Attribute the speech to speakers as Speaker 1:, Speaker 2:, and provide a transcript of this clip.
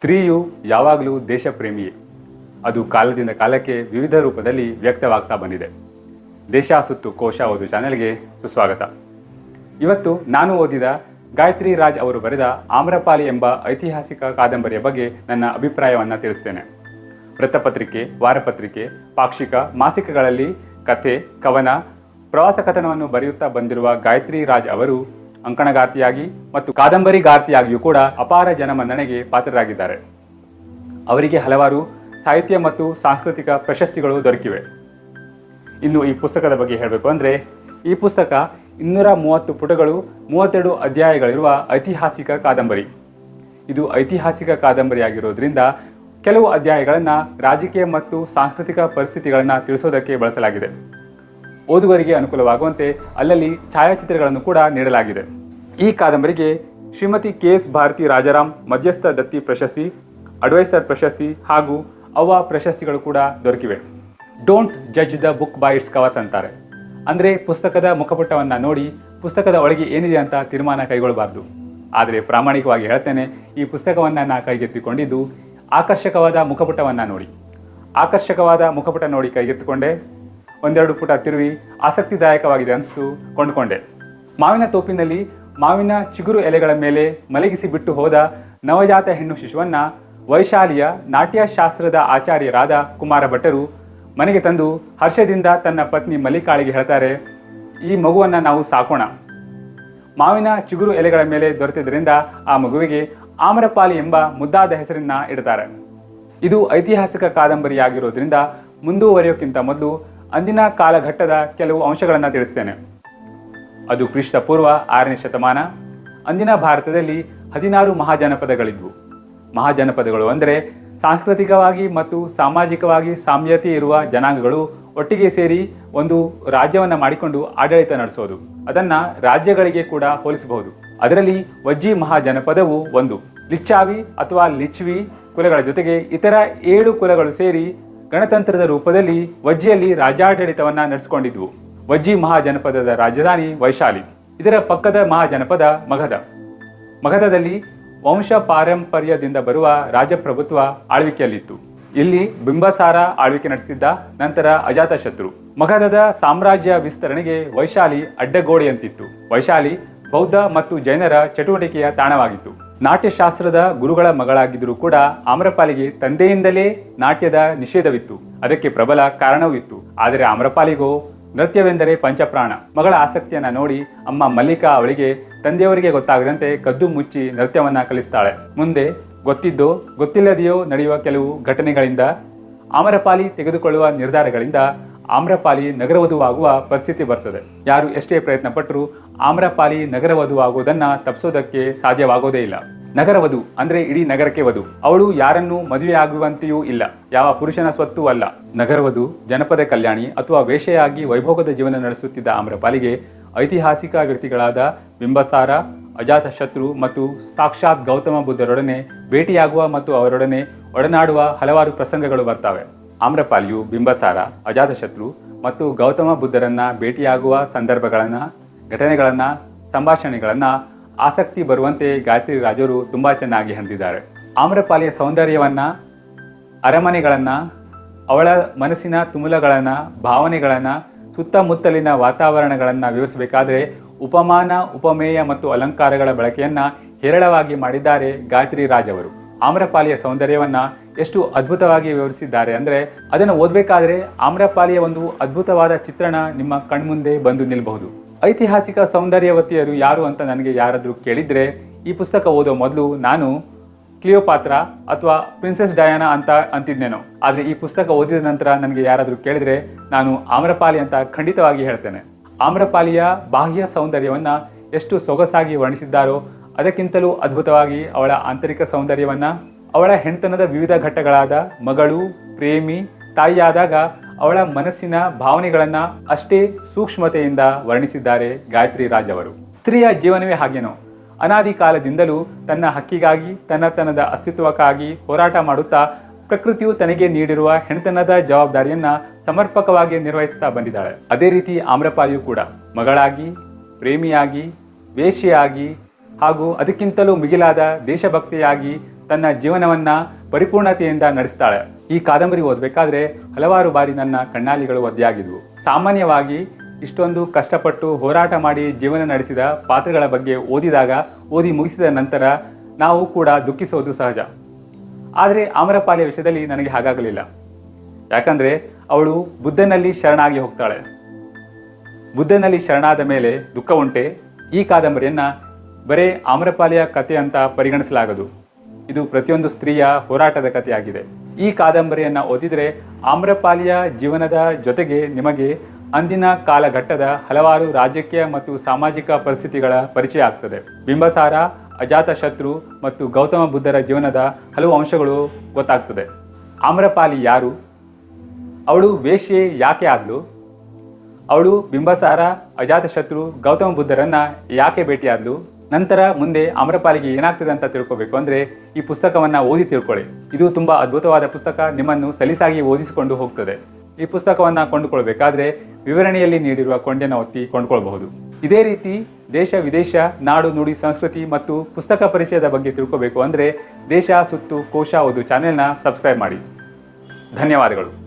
Speaker 1: ಸ್ತ್ರೀಯು ಯಾವಾಗಲೂ ದೇಶ ಪ್ರೇಮಿಯೇ ಅದು ಕಾಲದಿಂದ ಕಾಲಕ್ಕೆ ವಿವಿಧ ರೂಪದಲ್ಲಿ ವ್ಯಕ್ತವಾಗ್ತಾ ಬಂದಿದೆ. ದೇಶ ಸುತ್ತು ಕೋಶ ಓದು ಚಾನೆಲ್ಗೆ ಸುಸ್ವಾಗತ. ಇವತ್ತು ನಾನು ಓದಿದ ಗಾಯತ್ರಿ ರಾಜ್ ಅವರು ಬರೆದ ಆಮ್ರಪಾಲಿ ಎಂಬ ಐತಿಹಾಸಿಕ ಕಾದಂಬರಿಯ ಬಗ್ಗೆ ನನ್ನ ಅಭಿಪ್ರಾಯವನ್ನು ತಿಳಿಸ್ತೇನೆ. ವೃತ್ತಪತ್ರಿಕೆ, ವಾರಪತ್ರಿಕೆ, ಪಾಕ್ಷಿಕ, ಮಾಸಿಕಗಳಲ್ಲಿ ಕಥೆ, ಕವನ ಪ್ರವಾಸ ಕಥನವನ್ನು ಬರೆಯುತ್ತಾ ಬಂದಿರುವ ಗಾಯತ್ರಿ ರಾಜ್ ಅವರು ಅಂಕಣಗಾರ್ತಿಯಾಗಿ ಮತ್ತು ಕಾದಂಬರಿಗಾರ್ತಿಯಾಗಿಯೂ ಕೂಡ ಅಪಾರ ಜನಮನ್ನಣೆಗೆ ಪಾತ್ರರಾಗಿದ್ದಾರೆ. ಅವರಿಗೆ ಹಲವಾರು ಸಾಹಿತ್ಯ ಮತ್ತು ಸಾಂಸ್ಕೃತಿಕ ಪ್ರಶಸ್ತಿಗಳು ದೊರಕಿವೆ. ಇನ್ನು ಈ ಪುಸ್ತಕದ ಬಗ್ಗೆ ಹೇಳಬೇಕು ಅಂದರೆ, ಈ ಪುಸ್ತಕ ಇನ್ನೂರ ಮೂವತ್ತು ಪುಟಗಳು, ಮೂವತ್ತೆರಡು ಅಧ್ಯಾಯಗಳಿರುವ ಐತಿಹಾಸಿಕ ಕಾದಂಬರಿ. ಇದು ಐತಿಹಾಸಿಕ ಕಾದಂಬರಿಯಾಗಿರೋದ್ರಿಂದ ಕೆಲವು ಅಧ್ಯಾಯಗಳನ್ನು ರಾಜಕೀಯ ಮತ್ತು ಸಾಂಸ್ಕೃತಿಕ ಪರಿಸ್ಥಿತಿಗಳನ್ನು ತಿಳಿಸೋದಕ್ಕೆ ಬಳಸಲಾಗಿದೆ. ಓದುಗರಿಗೆ ಅನುಕೂಲವಾಗುವಂತೆ ಅಲ್ಲಲ್ಲಿ ಛಾಯಾಚಿತ್ರಗಳನ್ನು ಕೂಡ ನೀಡಲಾಗಿದೆ. ಈ ಕಾದಂಬರಿಗೆ ಶ್ರೀಮತಿ ಕೆ ಎಸ್ ಭಾರತಿ ರಾಜಾರಾಮ್ ಮಧ್ಯಸ್ಥ ದತ್ತಿ ಪ್ರಶಸ್ತಿ, ಅಡ್ವೈಸರ್ ಪ್ರಶಸ್ತಿ ಹಾಗೂ ಅವ ಪ್ರಶಸ್ತಿಗಳು ಕೂಡ ದೊರಕಿವೆ. Don't judge the book by its covers ಅಂತಾರೆ. ಅಂದರೆ ಪುಸ್ತಕದ ಮುಖಪುಟವನ್ನು ನೋಡಿ ಪುಸ್ತಕದ ಒಳಗೆ ಏನಿದೆ ಅಂತ ತೀರ್ಮಾನ ಕೈಗೊಳ್ಳಬಾರ್ದು. ಆದರೆ ಪ್ರಾಮಾಣಿಕವಾಗಿ ಹೇಳ್ತೇನೆ, ಈ ಪುಸ್ತಕವನ್ನು ನಾನು ಕೈಗೆತ್ತಿಕೊಂಡಿದ್ದು ಆಕರ್ಷಕವಾದ ಮುಖಪುಟವನ್ನು ನೋಡಿ. ಆಕರ್ಷಕವಾದ ಮುಖಪುಟ ನೋಡಿ ಕೈಗೆತ್ತಿಕೊಂಡೆ. ಒಂದೆರಡು ಪುಟ ತಿರುವಿ ಆಸಕ್ತಿದಾಯಕವಾಗಿದೆ ಅನಿಸ್ತು ಕೊಂಡುಕೊಂಡೆ. ಮಾವಿನ ತೋಪಿನಲ್ಲಿ ಮಾವಿನ ಚಿಗುರು ಎಲೆಗಳ ಮೇಲೆ ಮಲಗಿಸಿ ಬಿಟ್ಟು ಹೋದ ನವಜಾತ ಹೆಣ್ಣು ಶಿಶುವನ್ನ ವೈಶಾಲಿಯ ನಾಟ್ಯಶಾಸ್ತ್ರದ ಆಚಾರ್ಯರಾದ ಕುಮಾರ ಭಟ್ಟರು ಮನೆಗೆ ತಂದು ಹರ್ಷದಿಂದ ತನ್ನ ಪತ್ನಿ ಮಲ್ಲಿಕಾಳಿಗೆ ಹೇಳ್ತಾರೆ, ಈ ಮಗುವನ್ನ ನಾವು ಸಾಕೋಣ. ಮಾವಿನ ಚಿಗುರು ಎಲೆಗಳ ಮೇಲೆ ದೊರೆತಿದ್ದರಿಂದ ಆ ಮಗುವಿಗೆ ಆಮರಪಾಲಿ ಎಂಬ ಮುದ್ದಾದ ಹೆಸರನ್ನ ಇಡ್ತಾರೆ. ಇದು ಐತಿಹಾಸಿಕ ಕಾದಂಬರಿಯಾಗಿರೋದ್ರಿಂದ ಮುಂದುವರಿಯೋಕ್ಕಿಂತ ಮೊದಲು ಅಂದಿನ ಕಾಲಘಟ್ಟದ ಕೆಲವು ಅಂಶಗಳನ್ನು ತಿಳಿಸ್ತೇನೆ. ಅದು ಕ್ರಿಸ್ತ ಪೂರ್ವ ಆರನೇ ಶತಮಾನ, ಅಂದಿನ ಭಾರತದಲ್ಲಿ ಹದಿನಾರು ಮಹಾಜನಪದಗಳಿದ್ವು. ಮಹಾಜನಪದಗಳು ಅಂದರೆ ಸಾಂಸ್ಕೃತಿಕವಾಗಿ ಮತ್ತು ಸಾಮಾಜಿಕವಾಗಿ ಸಾಮ್ಯತೆ ಇರುವ ಜನಾಂಗಗಳು ಒಟ್ಟಿಗೆ ಸೇರಿ ಒಂದು ರಾಜ್ಯವನ್ನು ಮಾಡಿಕೊಂಡು ಆಡಳಿತ ನಡೆಸೋದು. ಅದನ್ನ ರಾಜ್ಯಗಳಿಗೆ ಕೂಡ ಹೋಲಿಸಬಹುದು. ಅದರಲ್ಲಿ ವಜ್ಜಿ ಮಹಾಜನಪದವು ಒಂದು. ಲಿಚ್ಚಾವಿ ಅಥವಾ ಲಿಚ್ವಿ ಕುಲಗಳ ಜೊತೆಗೆ ಇತರ ಏಳು ಕುಲಗಳು ಸೇರಿ ಗಣತಂತ್ರದ ರೂಪದಲ್ಲಿ ವಜ್ಜಿಯಲ್ಲಿ ರಾಜ್ಯಾಡಳಿತವನ್ನ ನಡೆಸಿಕೊಂಡಿದ್ವು. ವಜ್ಜಿ ಮಹಾಜನಪದದ ರಾಜಧಾನಿ ವೈಶಾಲಿ. ಇದರ ಪಕ್ಕದ ಮಹಾಜನಪದ ಮಗಧ. ಮಗಧದಲ್ಲಿ ವಂಶ ಪಾರಂಪರ್ಯದಿಂದ ಬರುವ ರಾಜಪ್ರಭುತ್ವ ಆಳ್ವಿಕೆಯಲ್ಲಿತ್ತು. ಇಲ್ಲಿ ಬಿಂಬಸಾರ ಆಳ್ವಿಕೆ ನಡೆಸಿದ್ದ ನಂತರ ಅಜಾತಶತ್ರು. ಮಗಧದ ಸಾಮ್ರಾಜ್ಯ ವಿಸ್ತರಣೆಗೆ ವೈಶಾಲಿ ಅಡ್ಡಗೋಡೆಯಂತಿತ್ತು. ವೈಶಾಲಿ ಬೌದ್ಧ ಮತ್ತು ಜೈನರ ಚಟುವಟಿಕೆಯ ತಾಣವಾಗಿತ್ತು. ನಾಟ್ಯಶಾಸ್ತ್ರದ ಗುರುಗಳ ಮಗಳಾಗಿದ್ದರೂ ಕೂಡ ಆಮ್ರಪಾಲಿಗೆ ತಂದೆಯಿಂದಲೇ ನಾಟ್ಯದ ನಿಷೇಧವಿತ್ತು. ಅದಕ್ಕೆ ಪ್ರಬಲ ಕಾರಣವೂ ಇತ್ತು ಆದರೆ ಆಮ್ರಪಾಲಿಗೂ ನೃತ್ಯವೆಂದರೆ ಪಂಚಪ್ರಾಣ. ಮಗಳ ಆಸಕ್ತಿಯನ್ನ ನೋಡಿ ಅಮ್ಮ ಮಲ್ಲಿಕಾ ಅವಳಿಗೆ ತಂದೆಯವರಿಗೆ ಗೊತ್ತಾಗದಂತೆ ಕದ್ದು ಮುಚ್ಚಿ ನೃತ್ಯವನ್ನ ಕಲಿಸ್ತಾಳೆ. ಮುಂದೆ ಗೊತ್ತಿದ್ದೋ ಗೊತ್ತಿಲ್ಲದೆಯೋ ನಡೆಯುವ ಕೆಲವು ಘಟನೆಗಳಿಂದ ಆಮ್ರಪಾಲಿ ತೆಗೆದುಕೊಳ್ಳುವ ನಿರ್ಧಾರಗಳಿಂದ ಆಮ್ರಪಾಲಿ ನಗರವಧುವಾಗುವ ಪರಿಸ್ಥಿತಿ ಬರ್ತದೆ. ಯಾರು ಎಷ್ಟೇ ಪ್ರಯತ್ನ ಪಟ್ಟರೂ ಆಮ್ರಪಾಲಿ ನಗರ ವಧು ಆಗೋದನ್ನ ತಪ್ಪಿಸೋದಕ್ಕೆ ಸಾಧ್ಯವಾಗೋದೇ ಇಲ್ಲ. ನಗರ ವಧು ಅಂದ್ರೆ ಇಡೀ ನಗರಕ್ಕೆ ವಧು. ಅವಳು ಯಾರನ್ನು ಮದುವೆ ಆಗುವಂತೆಯೂ ಇಲ್ಲ. ಯಾವ ಪುರುಷನ ಸ್ವತ್ತು ಅಲ್ಲ. ನಗರವಧು ಜನಪದ ಕಲ್ಯಾಣಿ ಅಥವಾ ವೇಷೆಯಾಗಿ ವೈಭೋಗದ ಜೀವನ ನಡೆಸುತ್ತಿದ್ದ ಆಮ್ರಪಾಲಿಗೆ ಐತಿಹಾಸಿಕ ವ್ಯಕ್ತಿಗಳಾದ ಬಿಂಬಸಾರ, ಅಜಾತಶತ್ರು ಮತ್ತು ಸಾಕ್ಷಾತ್ ಗೌತಮ ಬುದ್ಧರೊಡನೆ ಭೇಟಿಯಾಗುವ ಮತ್ತು ಅವರೊಡನೆ ಒಡನಾಡುವ ಹಲವಾರು ಪ್ರಸಂಗಗಳು ಬರ್ತವೆ. ಆಮ್ರಪಾಲಿಯು ಬಿಂಬಸಾರ, ಅಜಾತಶತ್ರು ಮತ್ತು ಗೌತಮ ಬುದ್ಧರನ್ನ ಭೇಟಿಯಾಗುವ ಸಂದರ್ಭಗಳನ್ನ ಘಟನೆಗಳನ್ನ, ಸಂಭಾಷಣೆಗಳನ್ನ ಆಸಕ್ತಿ ಬರುವಂತೆ ಗಾಯತ್ರಿ ರಾಜರು ತುಂಬಾ ಚೆನ್ನಾಗಿ ಹೊಂದಿದ್ದಾರೆ. ಆಮ್ರಪಾಲಿಯ ಸೌಂದರ್ಯವನ್ನ, ಅರಮನೆಗಳನ್ನ, ಅವಳ ಮನಸ್ಸಿನ ತುಮುಲಗಳನ್ನ, ಭಾವನೆಗಳನ್ನ, ಸುತ್ತಮುತ್ತಲಿನ ವಾತಾವರಣಗಳನ್ನ ವಿವರಿಸಬೇಕಾದರೆ ಉಪಮಾನ, ಉಪಮೇಯ ಮತ್ತು ಅಲಂಕಾರಗಳ ಬಳಕೆಯನ್ನ ಹೇರಳವಾಗಿ ಮಾಡಿದ್ದಾರೆ ಗಾಯತ್ರಿ ರಾಜವರು. ಆಮ್ರಪಾಲಿಯ ಸೌಂದರ್ಯವನ್ನ ಎಷ್ಟು ಅದ್ಭುತವಾಗಿ ವಿವರಿಸಿದ್ದಾರೆ ಅಂದರೆ ಅದನ್ನು ಓದಬೇಕಾದರೆ ಆಮ್ರಪಾಲಿಯ ಒಂದು ಅದ್ಭುತವಾದ ಚಿತ್ರಣ ನಿಮ್ಮ ಕಣ್ಮುಂದೆ ಬಂದು ನಿಲ್ಲಬಹುದು ಐತಿಹಾಸಿಕ ಸೌಂದರ್ಯವತಿಯರು ಯಾರು ಅಂತ ನನಗೆ ಯಾರಾದರೂ ಕೇಳಿದರೆ ಈ ಪುಸ್ತಕ ಓದೋ ಮೊದಲು ನಾನು ಕ್ಲಿಯೋಪಾತ್ರ ಅಥವಾ ಪ್ರಿನ್ಸೆಸ್ ಡಯಾನಾ ಅಂತ ಅಂತಿದ್ನೇನೋ. ಆದರೆ ಈ ಪುಸ್ತಕ ಓದಿದ ನಂತರ ನನಗೆ ಯಾರಾದರೂ ಕೇಳಿದರೆ ನಾನು ಆಮ್ರಪಾಲಿ ಅಂತ ಖಂಡಿತವಾಗಿ ಹೇಳ್ತೇನೆ. ಆಮ್ರಪಾಲಿಯ ಬಾಹ್ಯ ಸೌಂದರ್ಯವನ್ನು ಎಷ್ಟು ಸೊಗಸಾಗಿ ವರ್ಣಿಸಿದ್ದಾರೋ ಅದಕ್ಕಿಂತಲೂ ಅದ್ಭುತವಾಗಿ ಅವಳ ಆಂತರಿಕ ಸೌಂದರ್ಯವನ್ನು, ಅವಳ ಹೆಣ್ತನದ ವಿವಿಧ ಘಟ್ಟಗಳಾದ ಮಗಳು, ಪ್ರೇಮಿ, ತಾಯಿಯಾದಾಗ ಅವಳ ಮನಸ್ಸಿನ ಭಾವನೆಗಳನ್ನ ಅಷ್ಟೇ ಸೂಕ್ಷ್ಮತೆಯಿಂದ ವರ್ಣಿಸಿದ್ದಾರೆ ಗಾಯತ್ರಿ ರಾಜ್ ಅವರು. ಸ್ತ್ರೀಯ ಜೀವನವೇ ಹಾಗೇನೋ. ಅನಾದಿ ಕಾಲದಿಂದಲೂ ತನ್ನ ಹಕ್ಕಿಗಾಗಿ ತನ್ನತನದ ಅಸ್ತಿತ್ವಕ್ಕಾಗಿ ಹೋರಾಟ ಮಾಡುತ್ತಾ ಪ್ರಕೃತಿಯು ತನಗೆ ನೀಡಿರುವ ಹೆಣತನದ ಜವಾಬ್ದಾರಿಯನ್ನ ಸಮರ್ಪಕವಾಗಿ ನಿರ್ವಹಿಸುತ್ತಾ ಬಂದಿದ್ದಾಳೆ. ಅದೇ ರೀತಿ ಆಮ್ರಪಾಲಿಯು ಕೂಡ. ಮಗಳಾಗಿ, ಪ್ರೇಮಿಯಾಗಿ ವೇಷಿಯಾಗಿ ಹಾಗೂ ಅದಕ್ಕಿಂತಲೂ ಮಿಗಿಲಾದ ದೇಶಭಕ್ತಿಯಾಗಿ ತನ್ನ ಜೀವನವನ್ನ ಪರಿಪೂರ್ಣತೆಯಿಂದ ನಡೆಸ್ತಾಳೆ. ಈ ಕಾದಂಬರಿ ಓದಬೇಕಾದ್ರೆ ಹಲವಾರು ಬಾರಿ ನನ್ನ ಕಣ್ಣಾಲಿಗಳು ಒದ್ದೆಯಾಗಿದ್ವು ಸಾಮಾನ್ಯವಾಗಿ ಇಷ್ಟೊಂದು ಕಷ್ಟಪಟ್ಟು ಹೋರಾಟ ಮಾಡಿ ಜೀವನ ನಡೆಸಿದ ಪಾತ್ರಗಳ ಬಗ್ಗೆ ಓದಿದಾಗ, ಓದಿ ಮುಗಿಸಿದ ನಂತರ ನಾವು ಕೂಡ ದುಃಖಿಸೋದು ಸಹಜ. ಆದರೆ ಆಮರಪಾಲಿಯ ವಿಷಯದಲ್ಲಿ ನನಗೆ ಹಾಗಾಗಲಿಲ್ಲ. ಯಾಕಂದ್ರೆ ಅವಳು ಬುದ್ಧನಲ್ಲಿ ಶರಣಾಗಿ ಹೋಗ್ತಾಳೆ. ಬುದ್ಧನಲ್ಲಿ ಶರಣಾದ ಮೇಲೆ ದುಃಖ ಉಂಟೆ, ಈ ಕಾದಂಬರಿಯನ್ನ ಬರೇ ಆಮ್ರಪಾಲಿಯ ಕಥೆ ಅಂತ ಪರಿಗಣಿಸಲಾಗದು. ಇದು ಪ್ರತಿಯೊಂದು ಸ್ತ್ರೀಯ ಹೋರಾಟದ ಕಥೆಯಾಗಿದೆ. ಈ ಕಾದಂಬರಿಯನ್ನ ಓದಿದರೆ ಆಮ್ರಪಾಲಿಯ ಜೀವನದ ಜೊತೆಗೆ ನಿಮಗೆ ಅಂದಿನ ಕಾಲಘಟ್ಟದ ಹಲವಾರು ರಾಜಕೀಯ ಮತ್ತು ಸಾಮಾಜಿಕ ಪರಿಸ್ಥಿತಿಗಳ ಪರಿಚಯ ಆಗ್ತದೆ. ಬಿಂಬಸಾರ ಅಜಾತ ಶತ್ರು ಮತ್ತು ಗೌತಮ ಬುದ್ಧರ ಜೀವನದ ಹಲವು ಅಂಶಗಳು ಗೊತ್ತಾಗ್ತದೆ. ಆಮ್ರಪಾಲಿ ಯಾರು? ಅವಳು ವೇಶ್ಯೆ ಯಾಕೆ ಆದ್ಲು ಅವಳು ಬಿಂಬಸಾರ, ಅಜಾತಶತ್ರು, ಗೌತಮ ಬುದ್ಧರನ್ನ ಯಾಕೆ ಭೇಟಿಯಾದ್ಲು? ನಂತರ ಮುಂದೆ ಆಮ್ರಪಾಲಿಗೆ ಏನಾಗ್ತದೆ ಅಂತ ತಿಳ್ಕೊಬೇಕು ಅಂದರೆ ಈ ಪುಸ್ತಕವನ್ನ ಓದಿ ತಿಳ್ಕೊಳ್ಳಿ. ಇದು ತುಂಬಾ ಅದ್ಭುತವಾದ ಪುಸ್ತಕ, ನಿಮ್ಮನ್ನು ಸಲೀಸಾಗಿ ಓದಿಸಿಕೊಂಡು ಹೋಗ್ತದೆ. ಈ ಪುಸ್ತಕವನ್ನ ಕೊಂಡುಕೊಳ್ಬೇಕಾದ್ರೆ ವಿವರಣೆಯಲ್ಲಿ ನೀಡಿರುವ ಕೊಂಡೆನ ಒತ್ತಿ ಕೊಂಡ್ಕೊಳ್ಬಹುದು. ಇದೇ ರೀತಿ ದೇಶ, ವಿದೇಶ, ನಾಡು, ನುಡಿ, ಸಂಸ್ಕೃತಿ ಮತ್ತು ಪುಸ್ತಕ ಪರಿಚಯದ ಬಗ್ಗೆ ತಿಳ್ಕೋಬೇಕು ಅಂದರೆ ದೇಶ ಸುತ್ತು ಕೋಶ ಓದು ಚಾನೆಲ್ನ ಸಬ್ಸ್ಕ್ರೈಬ್ ಮಾಡಿ. ಧನ್ಯವಾದಗಳು.